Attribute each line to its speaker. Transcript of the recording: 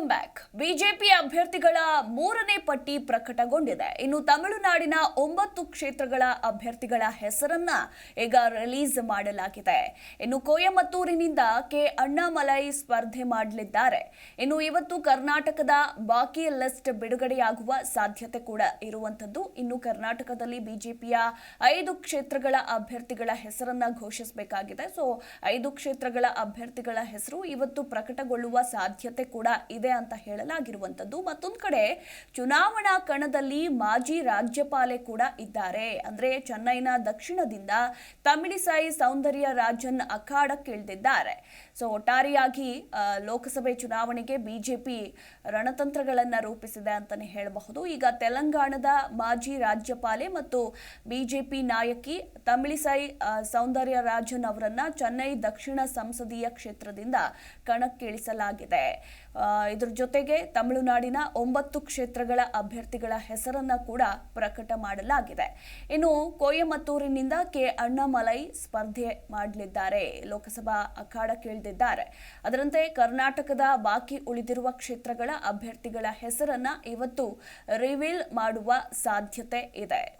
Speaker 1: Welcome back BJP ಅಭ್ಯರ್ಥಿಗಳ ಮೂರನೇ ಪಟ್ಟಿ ಪ್ರಕಟಗೊಂಡಿದೆ. ಇನ್ನು ತಮಿಳುನಾಡಿನ ಒಂಬತ್ತು ಕ್ಷೇತ್ರಗಳ ಅಭ್ಯರ್ಥಿಗಳ ಹೆಸರನ್ನ ಈಗ ರಿಲೀಸ್ ಮಾಡಲಾಗಿದೆ. ಇನ್ನು ಕೊಯಮತ್ತೂರಿನಿಂದ ಕೆ. ಅಣ್ಣಾಮಲೈ ಸ್ಪರ್ಧೆ ಮಾಡಲಿದ್ದಾರೆ. ಇನ್ನು ಇವತ್ತು ಕರ್ನಾಟಕದ ಬಾಕಿ ಲಿಸ್ಟ್ ಬಿಡುಗಡೆಯಾಗುವ ಸಾಧ್ಯತೆ ಕೂಡ ಇರುವಂತದ್ದು ಇನ್ನು ಕರ್ನಾಟಕದಲ್ಲಿ ಬಿಜೆಪಿಯ ಐದು ಕ್ಷೇತ್ರಗಳ ಅಭ್ಯರ್ಥಿಗಳ ಹೆಸರನ್ನ ಘೋಷಿಸಬೇಕಾಗಿದೆ. ಸೊ ಐದು ಕ್ಷೇತ್ರಗಳ ಅಭ್ಯರ್ಥಿಗಳ ಹೆಸರು ಇವತ್ತು ಪ್ರಕಟಗೊಳ್ಳುವ ಸಾಧ್ಯತೆ ಕೂಡ ಇದೆ ಅಂತ ಹೇಳಲಾಗಿರುವಂಥದ್ದು. ಮತ್ತೊಂದು ಕಡೆ ಚುನಾವಣಾ ಕಣದಲ್ಲಿ ಮಾಜಿ ರಾಜ್ಯಪಾಲೆ ಕೂಡ ಇದ್ದಾರೆ. ಅಂದ್ರೆ ಚೆನ್ನೈನ ದಕ್ಷಿಣದಿಂದ ತಮಿಳಿಸಾಯಿ ಸೌಂದರ್ಯ ರಾಜನ್ ಅಖಾಡಕ್ಕಿಳಿದಿದ್ದಾರೆ ಸೊ ಒಟ್ಟಾರೆಯಾಗಿ ಲೋಕಸಭೆ ಚುನಾವಣೆಗೆ ಬಿಜೆಪಿ ರಣತಂತ್ರಗಳನ್ನ ರೂಪಿಸಿದೆ ಅಂತಾನೆ ಹೇಳಬಹುದು. ಈಗ ತೆಲಂಗಾಣದ ಮಾಜಿ ರಾಜ್ಯಪಾಲೆ ಮತ್ತು ಬಿಜೆಪಿ ನಾಯಕಿ ತಮಿಳಿಸಾಯಿ ಸೌಂದರ್ಯ ರಾಜನ್ ಅವರನ್ನ ಚೆನ್ನೈ ದಕ್ಷಿಣ ಸಂಸದೀಯ ಕ್ಷೇತ್ರದಿಂದ ಕಣಕ್ಕಿಳಿಸಲಾಗಿದೆ. ಇದ್ರ ಜೊತೆಗೆ ತಮಿಳುನಾಡಿನ ಒಂಬತ್ತು ಕ್ಷೇತ್ರಗಳ ಅಭ್ಯರ್ಥಿಗಳ ಹೆಸರನ್ನ ಕೂಡ ಪ್ರಕಟ ಮಾಡಲಾಗಿದೆ. ಇನ್ನು ಕೊಯಮತ್ತೂರಿನಿಂದ ಕೆ. ಅಣ್ಣಾಮಲೈ ಸ್ಪರ್ಧೆ ಮಾಡಲಿದ್ದಾರೆ. ಲೋಕಸಭಾ ಅಖಾಡಕ್ಕಿಳಿದಿದ್ದಾರೆ ಅದರಂತೆ ಕರ್ನಾಟಕದ ಬಾಕಿ ಉಳಿದಿರುವ ಕ್ಷೇತ್ರಗಳ ಅಭ್ಯರ್ಥಿಗಳ ಹೆಸರನ್ನ ಇವತ್ತು ರಿವೀಲ್ ಮಾಡುವ ಸಾಧ್ಯತೆ ಇದೆ.